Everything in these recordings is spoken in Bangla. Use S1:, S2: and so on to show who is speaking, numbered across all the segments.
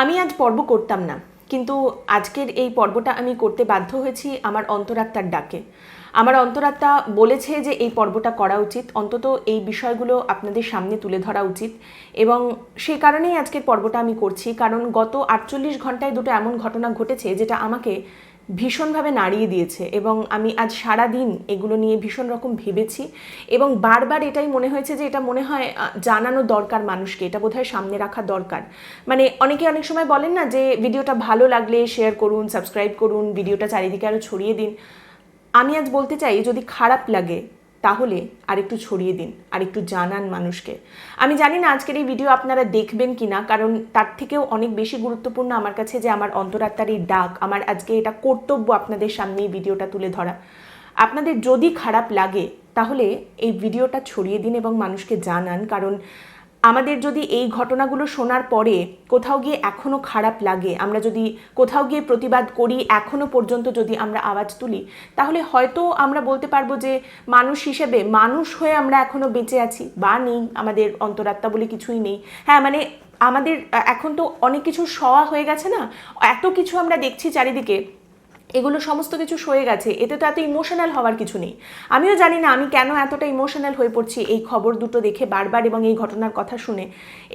S1: আমি আজ পর্ব করতাম না, কিন্তু আজকের এই পর্বটা আমি করতে বাধ্য হয়েছি আমার অন্তরাত্মার ডাকে। আমার অন্তরাত্মা বলেছে যে এই পর্বটা করা উচিত, অন্তত এই বিষয়গুলো আপনাদের সামনে তুলে ধরা উচিত এবং সেই কারণেই আজকের পর্বটা আমি করছি, কারণ গত আটচল্লিশ ঘন্টায় দুটো এমন ঘটনা ঘটেছে যেটা আমাকে ভীষণভাবে নাড়িয়ে দিয়েছে এবং আমি আজ সারা দিন এগুলো নিয়ে ভীষণ রকম ভেবেছি এবং বারবার এটাই মনে হয়েছে যে এটা মনে হয় জানানো দরকার মানুষকে, এটা বোধহয় সামনে রাখা দরকার। মানে অনেকে অনেক সময় বলেন না যে ভিডিওটা ভালো লাগলে শেয়ার করুন সাবস্ক্রাইব করুন, ভিডিওটা চারিদিকে আরও ছড়িয়ে দিন। আমি আজ বলতে চাই, যদি খারাপ লাগে তাহলে আর একটু ছড়িয়ে দিন আর একটু জানান মানুষকে। আমি জানি না আজকের এই ভিডিও আপনারা দেখবেন কি না কারণ তার থেকেও অনেক বেশি গুরুত্বপূর্ণ আমার কাছে যে আমার অন্তরাত্মার এই ডাক, আমার আজকে এটা কর্তব্য আপনাদের সামনে এই ভিডিওটা তুলে ধরা। আপনাদের যদি খারাপ লাগে, তাহলে এই ভিডিওটা ছড়িয়ে দিন এবং মানুষকে জানান, কারণ আমাদের যদি এই ঘটনাগুলো শোনার পরে কোথাও গিয়ে এখনও খারাপ লাগে, আমরা যদি কোথাও গিয়ে প্রতিবাদ করি এখনও পর্যন্ত যদি আমরা আওয়াজ তুলি, তাহলে হয়তো আমরা বলতে পারব যে মানুষ হিসেবে মানুষ হয়ে আমরা এখনও বেঁচে আছি বা নেই, আমাদের অন্তরাত্মা বলে কিছুই নেই। হ্যাঁ মানে আমাদের এখন তো অনেক কিছু সওয়া হয়ে গেছে না? এত কিছু আমরা দেখছি চারিদিকে। এগুলো সমস্ত কিছু সয়ে গেছে, এতে তো এত ইমোশনাল হওয়ার কিছু নেই। আমিও জানি না আমি কেন এতটা ইমোশনাল হয়ে পড়ছি এই খবর দুটো দেখে বারবার এবং এই ঘটনার কথা শুনে।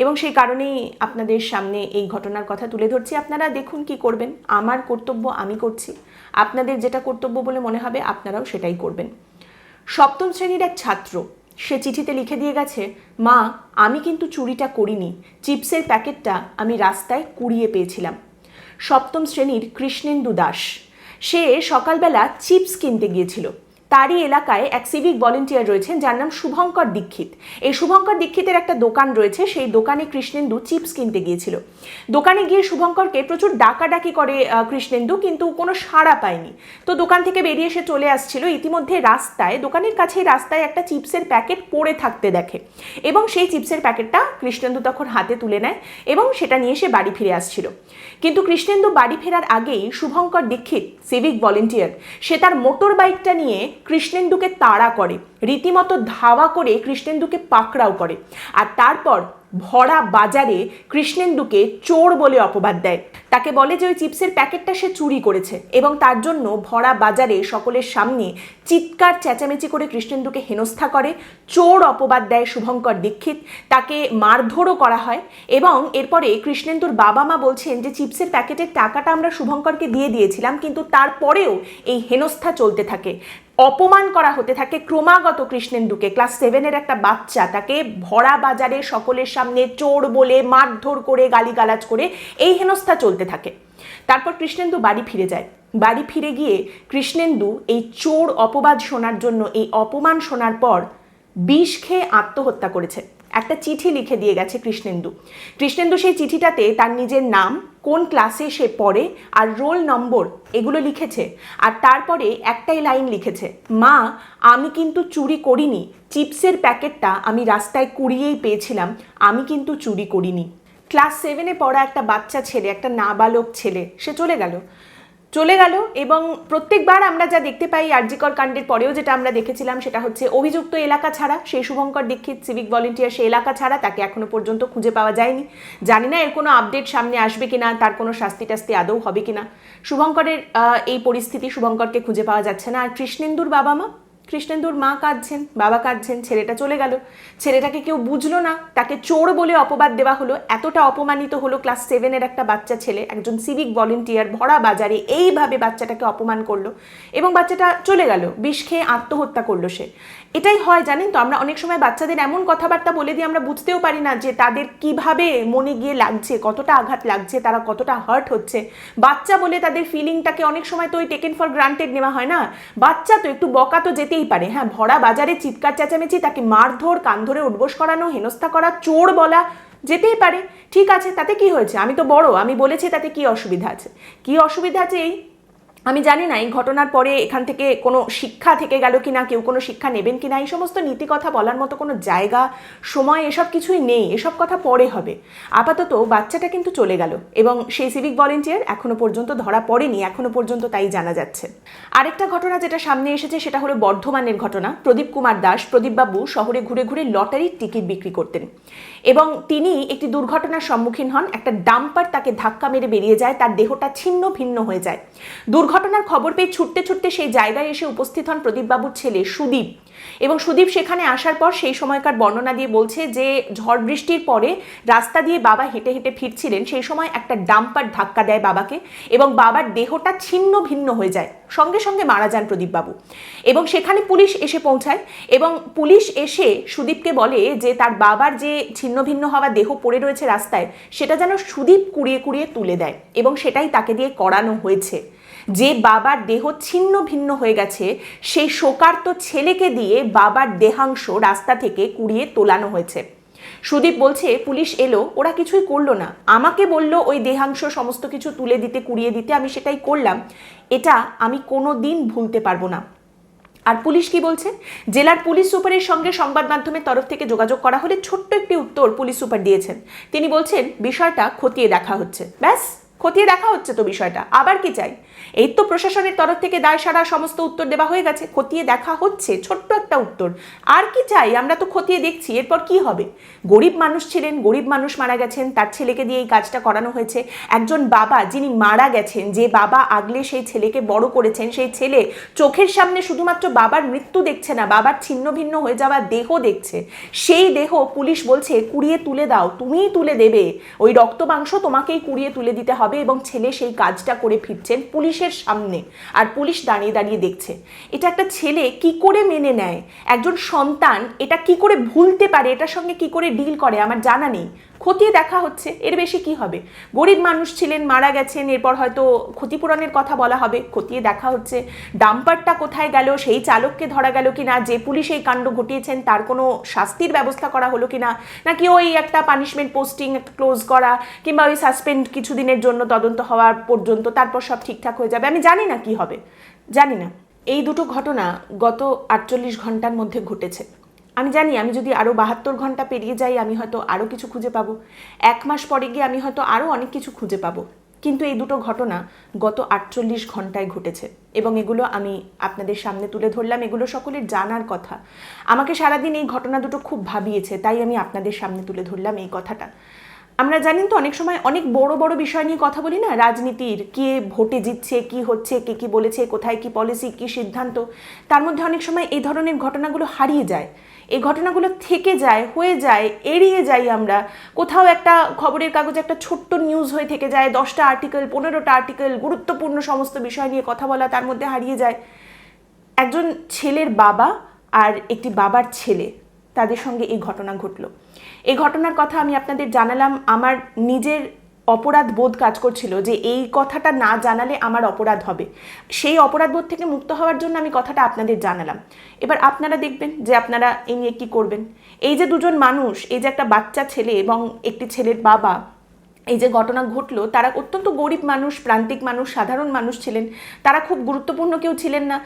S1: এবং সেই কারণেই আপনাদের সামনে এই ঘটনার কথা তুলে ধরছি। আপনারা দেখুন কি করবেন, আমার কর্তব্য আমি করছি। আপনাদের যেটা কর্তব্য বলে মনে হবে, আপনারাও সেটাই করবেন। সপ্তম শ্রেণির এক ছাত্র, সে চিঠিতে লিখে দিয়ে গেছে, মা, আমি কিন্তু চুরিটা করিনি, চিপসের প্যাকেটটা আমি রাস্তায় কুড়িয়ে পেয়েছিলাম। সপ্তম শ্রেণির কৃষ্ণেন্দু দাস সে সকালবেলা চিপস কিনতে গিয়েছিল। তারই এলাকায় এক সিভিক ভলেন্টিয়ার রয়েছেন, যার নাম শুভঙ্কর দীক্ষিত। এই শুভঙ্কর দীক্ষিতের একটা দোকান রয়েছে, সেই দোকানে কৃষ্ণেন্দু চিপস কিনতে গিয়েছিল। দোকানে গিয়ে শুভঙ্করকে প্রচুর ডাকাডাকি করে কৃষ্ণেন্দু, কিন্তু কোনো সাড়া পায়নি। তো দোকান থেকে বেরিয়ে এসে চলে আসছিল। ইতিমধ্যে রাস্তায়, দোকানের কাছেই রাস্তায় একটা চিপসের প্যাকেট পড়ে থাকতে দেখে। এবং সেই চিপসের প্যাকেটটা কৃষ্ণেন্দু তখন হাতে তুলে নেয় এবং সেটা নিয়ে সে বাড়ি ফিরে আসছিল। কিন্তু কৃষ্ণেন্দু বাড়ি ফেরার আগেই শুভঙ্কর দীক্ষিত সিভিক ভলেন্টিয়ার সে তার মোটর বাইকটা নিয়ে কৃষ্ণেন্দুকে তাড়া করে, রীতিমতো ধাওয়া করে কৃষ্ণেন্দুকে পাকড়াও করে। আর তারপর ভরা বাজারে কৃষ্ণেন্দুকে চোর বলে অপবাদ দেয়। তাকে বলে যে ওই চিপসের প্যাকেটটা সে চুরি করেছে এবং তার জন্য ভরা বাজারে সকলের সামনে চিৎকার, চেঁচামেচি করে কৃষ্ণেন্দুকে হেনস্থা করে, চোর অপবাদ দেয় শুভঙ্কর দীক্ষিত, তাকে মারধরও করা হয় এবং এরপরে কৃষ্ণেন্দুর বাবা মা বলছেন যে চিপসের প্যাকেটের টাকাটা আমরা শুভঙ্করকে দিয়ে দিয়েছিলাম, কিন্তু তারপরেও এই হেনস্থা চলতে থাকে। অপমান করা হতে থাকে ক্রমাগত কৃষ্ণেন্দুকে। ক্লাস সেভেনের একটা বাচ্চা তাকে ভরা বাজারে সকলের সামনে চোর বলে, মারধর করে, গালিগালাজ করে এই হেনস্থা চলতে থাকে। তারপর কৃষ্ণেন্দু বাড়ি ফিরে যায়। বাড়ি ফিরে গিয়ে কৃষ্ণেন্দু এই চোর অপবাদ শোনার জন্য, এই অপমান শোনার পর বিষ খেয়ে আত্মহত্যা করেছে। একটা চিঠি লিখে দিয়ে গেছে কৃষ্ণেন্দু। কৃষ্ণেন্দু সেই চিঠিটাতে তার নিজের নাম, কোন ক্লাসে সে পড়ে, আর রোল নম্বর এগুলো লিখেছে। আর তারপরে একটাই লাইন লিখেছে, মা, আমি কিন্তু চুরি করিনি। চিপসের প্যাকেটটা আমি রাস্তায় কুড়িয়েই পেয়েছিলাম, আমি কিন্তু চুরি করিনি। ক্লাস সেভেনে পড়া একটা বাচ্চা ছেলে, একটা নাবালক ছেলে, সে চলে গেল। চলে গেল এবং প্রত্যেকবার আমরা যা দেখতে পাই আরজিকর কাণ্ডের পরেও যেটা আমরা দেখেছিলাম সেটা হচ্ছে অভিযুক্ত এলাকা ছাড়া সেই শুভঙ্কর দীক্ষিত সিভিক ভলেন্টিয়ার সে এলাকা ছাড়া তাকে এখনও পর্যন্ত খুঁজে পাওয়া যায়নি। জানি না এর কোনো আপডেট সামনে আসবে কিনা, তার কোনো শাস্তি টাস্তি আদৌ হবে কিনা। শুভঙ্করের এই পরিস্থিতি শুভঙ্করকে খুঁজে পাওয়া যাচ্ছে না। আর কৃষ্ণেন্দুর বাবা মা? কৃষ্ণেন্দুর মা কাঁদছেন, বাবা কাঁদছেন, ছেলেটা চলে গেল। ছেলেটাকে কেউ বুঝলো না, তাকে চোর বলে অপবাদ দেওয়া হলো, এতটা অপমানিত হলো ক্লাস সেভেনের একটা বাচ্চা ছেলে, একজন সিভিক ভলেন্টিয়ার ভরা বাজারে এইভাবে বাচ্চাটাকে অপমান করল এবং বাচ্চাটা চলে গেল, বিষ খেয়ে আত্মহত্যা করল সে। এটাই হয় জানেন তো, আমরা অনেক সময় বাচ্চাদের এমন কথাবার্তা বলে দিই আমরা বুঝতেও পারি না যে তাদের কীভাবে মনে গিয়ে লাগছে, কতটা আঘাত লাগছে, তারা কতটা হার্ট হচ্ছে। বাচ্চা বলে তাদের ফিলিংটাকে অনেক সময় তো ওই টেকেন ফর গ্রান্টেড নেওয়া হয় না। বাচ্চা তো একটু বকা তো যেতেই পারে। হ্যাঁ ভরা বাজারে চিৎকার চেঁচামেচি, তাকে মারধর কান ধরে উঠবোস করানো, হেনস্থা করা, চোর বলা যেতেই পারে। ঠিক আছে, তাতে কি হয়েছে? আমি তো বড়, আমি বলেছি তাতে কি অসুবিধা আছে? কি অসুবিধা আছে এই আমি জানি না, এই ঘটনার পরে এখান থেকে কোনো শিক্ষা থেকে গেল কি না কেউ কোনো শিক্ষা নেবেন কি না এই সমস্ত নীতি কথা বলার মতো কোনো জায়গা, সময়, এসব কিছুই নেই, এসব কথা পরে হবে। আপাতত বাচ্চাটা কিন্তু চলে গেল এবং সেই সিভিক ভলেন্টিয়ার এখনও পর্যন্ত ধরা পড়েনি, এখনও পর্যন্ত তাই জানা যাচ্ছে। আরেকটা ঘটনা যেটা সামনে এসেছে, সেটা হলো বর্ধমানের ঘটনা। প্রদীপ কুমার দাস, প্রদীপবাবু শহরে ঘুরে ঘুরে লটারির টিকিট বিক্রি করতেন এবং তিনি একটি দুর্ঘটনার সম্মুখীন হন। একটা ডাম্পার তাকে ধাক্কা মেরে বেরিয়ে যায়, তার দেহটা ছিন্ন ভিন্ন হয়ে যায়। দুর্ঘটনার খবর পেয়ে ছুটতে ছুটতে সেই জায়গায় এসে উপস্থিত হন প্রদীপবাবুর ছেলে সুদীপ। এবং সুদীপ সেখানে আসার পর সেই সময়কার বর্ণনা দিয়ে বলছে যে, ঝড় বৃষ্টির পরে রাস্তা দিয়ে বাবা হেঁটে হেঁটে ফিরছিলেন, সেই সময় একটা ডাম্পার ধাক্কা দেয় বাবাকে এবং বাবার দেহটা ছিন্ন ভিন্ন হয়ে যায়। সঙ্গে সঙ্গে মারা যান প্রদীপবাবু। এবং সেখানে পুলিশ এসে পৌঁছায় এবং পুলিশ এসে সুদীপকে বলে যে, তার বাবার যে ছিন্ন ভিন্ন হওয়া দেহ পড়ে রয়েছে রাস্তায়, সেটা যেন সুদীপ কুড়িয়ে কুড়িয়ে তুলে দেয় এবং সেটাই তাকে দিয়ে করানো হয়েছে। যে বাবার দেহ ছিন্ন ভিন্ন হয়ে গেছে সেই শোকার্ত ছেলেকে দিয়ে বাবার দেহাংশ রাস্তা থেকে কুড়িয়ে তোলানো হয়েছে। সুদীপ বলছে, পুলিশ এলো, ওরা কিছুই করল না। আমাকে বলল ওই দেহাংশ সমস্ত কিছু তুলে দিতে, কুড়িয়ে দিতে, আমি সেটাই করলাম। এটা আমি কোনো দিন ভুলতে পারব না। আর পুলিশ কি বলছে? জেলার পুলিশ সুপারের সঙ্গে সংবাদ মাধ্যমের তরফ থেকে যোগাযোগ করা হলে ছোট্ট একটি উত্তর পুলিশ সুপার দিয়েছেন। তিনি বলছেন, বিষয়টা খতিয়ে দেখা হচ্ছে। ব্যাস। খতিয়ে দেখা হচ্ছে তো বিষয়টা। আবার কি চাই? এই তো প্রশাসনের তরফ থেকে দায় সারা সমস্ত উত্তর দেওয়া হয়ে গেছে। খতিয়ে দেখা হচ্ছে, ছোট্ট একটা উত্তর। আর কি চাই? আমরা তো খতিয়ে দেখছি, এরপর কি হবে? গরিব মানুষ ছিলেন, গরিব মানুষ মারা গেছেন, তার ছেলেকে দিয়ে এই কাজটা করানো হয়েছে। একজন বাবা যিনি মারা গেছেন, যে বাবা আগলে সেই ছেলেকে বড় করেছেন, সেই ছেলে চোখের সামনে শুধুমাত্র বাবার মৃত্যু দেখছে না, বাবার ছিন্ন ভিন্ন হয়ে যাওয়া দেহ দেখছে। সেই দেহ পুলিশ বলছে, কুড়িয়ে তুলে দাও, তুমিই তুলে দেবে। ওই রক্ত মাংস তোমাকেই কুড়িয়ে তুলে দিতে হবে। এবং ছেলে সেই কাজটা করে ফিরছেন পুলিশের সামনে। আর পুলিশ দাঁড়িয়ে দাঁড়িয়ে দেখছে, এটা একটা ছেলে কি করে মেনে নেয়? একজন সন্তান, এটা কি করে ভুলতে পারে? এটার সঙ্গে কি করে ডিল করে? আমার জানা নেই। খতিয়ে দেখা হচ্ছে, এর বেশি কি হবে? গরিব মানুষ ছিলেন, মারা গেছেন, এরপর হয়তো ক্ষতিপূরণের কথা বলা হবে, খতিয়ে দেখা হচ্ছে। ডাম্পারটা কোথায় গেল? সেই চালককে ধরা গেল কিনা? যে পুলিশ এই কাণ্ড ঘটিয়েছেন, তার কোনো শাস্তির ব্যবস্থা করা হলো কিনা? নাকি ওই একটা পানিশমেন্ট পোস্টিং ক্লোজ করা, কিংবা ওই সাসপেন্ড কিছুদিনের জন্য তদন্ত হওয়ার পর্যন্ত তারপর সব ঠিকঠাক হয়ে যাবে। আমি জানি না কি হবে। জানি না। এই দুটো ঘটনা গত আটচল্লিশ ঘণ্টার মধ্যে ঘটেছে। আমি জানি, আমি যদি আরও বাহাত্তর ঘণ্টা পেরিয়ে যাই, আমি হয়তো আরও কিছু খুঁজে পাবো। এক মাস পরে গিয়ে আমি হয়তো আরও অনেক কিছু খুঁজে পাবো। কিন্তু এই দুটো ঘটনা গত আটচল্লিশ ঘন্টায় ঘটেছে এবং এগুলো আমি আপনাদের সামনে তুলে ধরলাম। এগুলো সকলের জানার কথা। আমাকে সারাদিন এই ঘটনা দুটো খুব ভাবিয়েছে, তাই আমি আপনাদের সামনে তুলে ধরলাম এই কথাটা। আমরা জানেন তো অনেক সময় অনেক বড় বড় বিষয় নিয়ে কথা বলি না? রাজনীতির কে ভোটে জিতছে, কি হচ্ছে, কে কি বলেছে, কোথায় কি পলিসি কি সিদ্ধান্ত? তার মধ্যে অনেক সময় এই ধরনের ঘটনাগুলো হারিয়ে যায়। এই ঘটনাগুলো থেকে যায়, হয়ে যায়, এড়িয়ে যাই আমরা। কোথাও একটা খবরের কাগজে, একটা ছোট্ট নিউজ হয়ে থেকে যায়, দশটা আর্টিকেল পনেরোটা আর্টিকেল গুরুত্বপূর্ণ সমস্ত বিষয় নিয়ে কথা বলা তার মধ্যে হারিয়ে যায়। একজন ছেলের বাবা আর একটি বাবার ছেলে। তাদের সঙ্গে এই ঘটনা ঘটল। এই ঘটনার কথা আমি আপনাদের জানালাম। আমার নিজের অপরাধ বোধ কাজ করছিল যে এই কথাটা না জানালে আমার অপরাধ হবে। সেই অপরাধ বোধ থেকে মুক্ত হওয়ার জন্য আমি কথাটা আপনাদের জানালাম। এবার আপনারা দেখবেন যে আপনারা এই নিয়ে কী করবেন। এই যে দুজন মানুষ, এই যে একটা বাচ্চা ছেলে এবং একটি ছেলের বাবা এই যে ঘটনা ঘটলো, তারা অত্যন্ত গরিব মানুষ, প্রান্তিক মানুষ, সাধারণ মানুষ ছিলেন। তারা খুব গুরুত্বপূর্ণ কেউ ছিলেন না।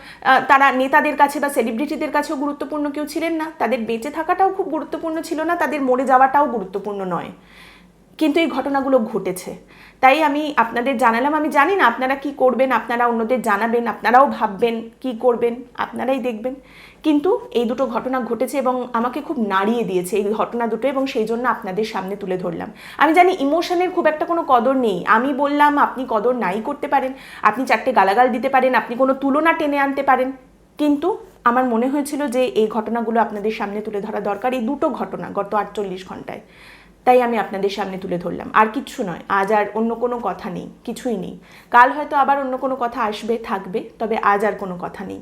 S1: তারা নেতাদের কাছে বা সেলিব্রিটিদের কাছেও গুরুত্বপূর্ণ কেউ ছিলেন না। তাদের বেঁচে থাকাটাও খুব গুরুত্বপূর্ণ ছিল না, তাদের মরে যাওয়াটাও গুরুত্বপূর্ণ নয়। কিন্তু এই ঘটনাগুলো ঘটেছে। তাই আমি আপনাদের জানালাম, আমি জানি না আপনারা কি করবেন, আপনারা অন্যদের জানাবেন, আপনারাও ভাববেন কি করবেন, আপনারাই দেখবেন। কিন্তু এই দুটো ঘটনা ঘটেছে এবং আমাকে খুব নাড়িয়ে দিয়েছে এই ঘটনা দুটো এবং সেই জন্য আপনাদের সামনে তুলে ধরলাম। আমি জানি ইমোশনের খুব একটা কোনো কদর নেই। আমি বললাম, আপনি কদর নাই করতে পারেন, আপনি চারটে গালাগাল দিতে পারেন, আপনি কোনো তুলনা টেনে আনতে পারেন। কিন্তু আমার মনে হয়েছিল যে এই ঘটনাগুলো আপনাদের সামনে তুলে ধরা দরকার। এই দুটো ঘটনা গত আটচল্লিশ ঘন্টায়। তাই আমি আপনাদের সামনে তুলে ধরলাম। আর কিচ্ছু নয়, আজ আর অন্য কোনো কথা নেই, কিছুই নেই। কাল হয়তো আবার অন্য কোনো কথা আসবে, থাকবে, তবে আজ আর কোনো কথা নেই।